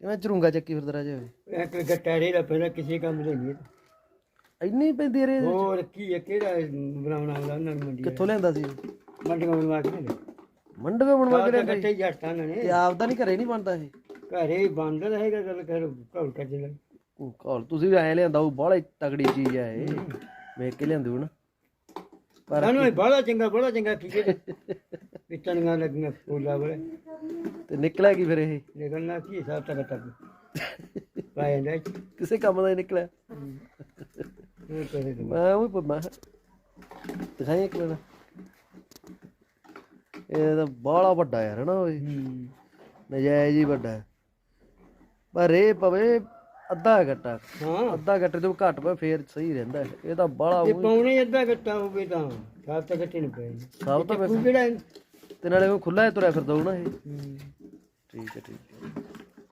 ਕਿਵੇਂ ਚਰੂੰਗਾ ਚੱਕੀ ਫਿਰਦਾ ਰਾਜੇ ਇੱਕ ਗੱਟਾੜੇ ਦਾ ਪਹਿਲਾਂ ਕਿਸੇ ਕੰਮ ਦੇ ਨਹੀਂ ਇੰਨੀ ਪੈਂਦੀ ਰੇ ਹੋਰ ਕੀ ਹੈ ਕਿਹੜਾ ਬਣਾਉਣਾ ਹੁੰਦਾ ਉਹਨਾਂ ਨੂੰ ਮੰਡੀ ਕਿੱਥੋਂ ਲਿਆਂਦਾ ਸੀ? ਮੰਡੀਆਂ ਬਣਵਾ ਕੇ ਨੇ ਮੰਡਵੇ ਬਣਵਾ ਕੇ ਤਾਂ ਲਿਆਂਦਾ ਗੱਟੇ ਜੱਟਾਂ ਨੇ ਤੇ ਆਪਦਾ ਨਹੀਂ ਘਰੇ ਨਹੀਂ ਬਣਦਾ ਇਹ? ਘਰੇ ਹੀ ਬੰਦ ਰਹੇਗਾ ਗੱਲ ਕਰ ਘਰ ਕੱਜ ਲੈ। ਕਾਲ ਤੁਸੀਂ ਵੀ ਐ ਲਿਆਂਦਾ ਉਹ ਬੜਾ ਤਗੜੀ ਚੀਜ਼ ਆ ਇਹ। ਵੇਖ ਕੇ ਲਿਆਂਦੀ ਹੋਣਾ। ਪਰ ਸਾਨੂੰ ਇਹ ਬੜਾ ਚੰਗਾ ਬੜਾ ਚੰਗਾ ਕੀ ਕੇ ਪਿੱਤਣੀਆਂ ਲੱਗੀਆਂ ਫੁੱਲਾ ਬੜੇ ਤੇ ਨਿਕਲਿਆ ਕੀ ਫਿਰ ਇਹ ਲੇਕਿਨ ਨਾ ਕੀ ਹਿਸਾਬ ਤੱਕ ਤੱਕ ਪਾਇਆ ਨਾ ਕਿਸੇ ਕੰਮ ਦਾ ਹੀ ਨਿਕਲਿਆ ਤਾਂ। ਮੈਂ ਉਹ ਪ- ਮੈਂ ਦਿਖਾਈ ਇੱਕ ਮਿੰਟ ਇਹ ਤਾਂ ਬਾਹਲਾ ਵੱਡਾ ਯਾਰ ਹਨਾ ਓਏ ਨਜਾਇਜ਼ ਹੀ ਵੱਡਾ। ਪਰ ਇਹ ਪਵੇ ਅੱਧਾ ਗੱਟਾ ਹਾਂ ਅੱਧਾ ਗੱਟੇ ਤੋਂ ਘੱਟ ਪਵੇ ਫੇਰ ਸਹੀ ਰਹਿੰਦਾ। ਇਹ ਤਾਂ ਬਾਹਲਾ ਇਹ ਪੌਣੇ ਅੱਧਾ ਗੱਟਾ ਹੋਵੇ ਤਾਂ ਸਾਬ ਤੱਕ ਗੱਟੇ ਨਹੀਂ ਪਏ ਸਭ ਤੋਂ ਤੂੰ ਕਿਹੜਾ? ਤੇ ਨਾਲੇ ਉਹ ਖੁੱਲਾ ਤੁਰਿਆ ਫਿਰਦਾ ਹੋਊ ਨਾ ਇਹ। ਠੀਕ ਹੈ ਠੀਕ ਹੈ